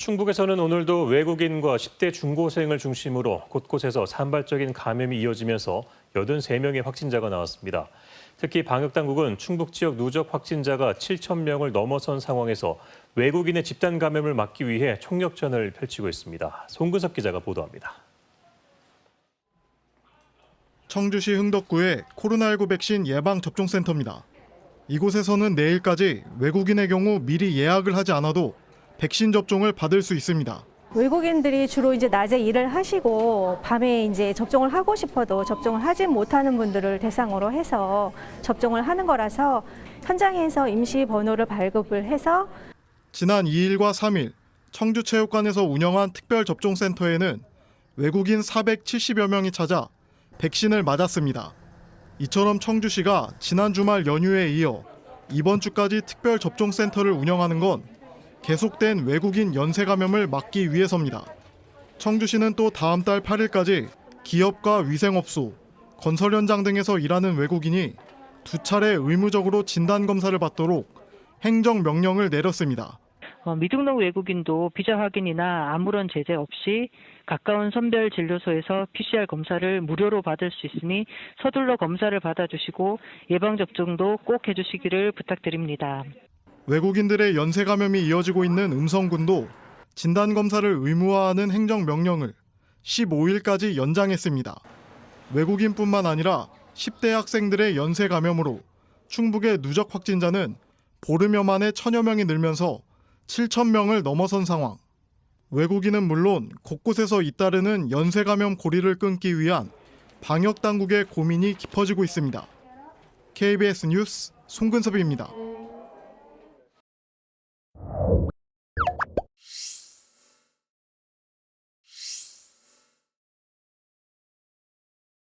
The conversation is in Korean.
충북에서는 오늘도 외국인과 10대 중고생을 중심으로 곳곳에서 산발적인 감염이 이어지면서 83명의 확진자가 나왔습니다. 특히 방역당국은 충북 지역 누적 확진자가 7천 명을 넘어선 상황에서 외국인의 집단 감염을 막기 위해 총력전을 펼치고 있습니다. 송근섭 기자가 보도합니다. 청주시 흥덕구의 코로나19 백신 예방 접종센터입니다. 이곳에서는 내일까지 외국인의 경우 미리 예약을 하지 않아도 백신 접종을 받을 수 있습니다. 외국인들이 주로 이제 낮에 일을 하시고 밤에 이제 접종을 하고 싶어도 접종을 하지 못하는 분들을 대상으로 해서 접종을 하는 거라서 현장에서 임시 번호를 발급을 해서 지난 2일과 3일 청주체육관에서 운영한 특별 접종센터에는 외국인 470여 명이 찾아 백신을 맞았습니다. 이처럼 청주시가 지난 주말 연휴에 이어 이번 주까지 특별 접종센터를 운영하는 건 계속된 외국인 연쇄 감염을 막기 위해서입니다. 청주시는 또 다음 달 8일까지 기업과 위생업소, 건설 현장 등에서 일하는 외국인이 두 차례 의무적으로 진단 검사를 받도록 행정 명령을 내렸습니다. 어, 미등록 외국인도 비자 확인이나 아무런 제재 없이 가까운 선별 진료소에서 PCR 검사를 무료로 받을 수 있으니 서둘러 검사를 받아주시고 예방 접종도 꼭 해주시기를 부탁드립니다. 외국인들의 연쇄 감염이 이어지고 있는 음성군도 진단 검사를 의무화하는 행정 명령을 15일까지 연장했습니다. 외국인뿐만 아니라 10대 학생들의 연쇄 감염으로 충북의 누적 확진자는 보름여 만에 천여 명이 늘면서 7천 명을 넘어선 상황. 외국인은 물론 곳곳에서 잇따르는 연쇄 감염 고리를 끊기 위한 방역 당국의 고민이 깊어지고 있습니다. KBS 뉴스 송근섭입니다.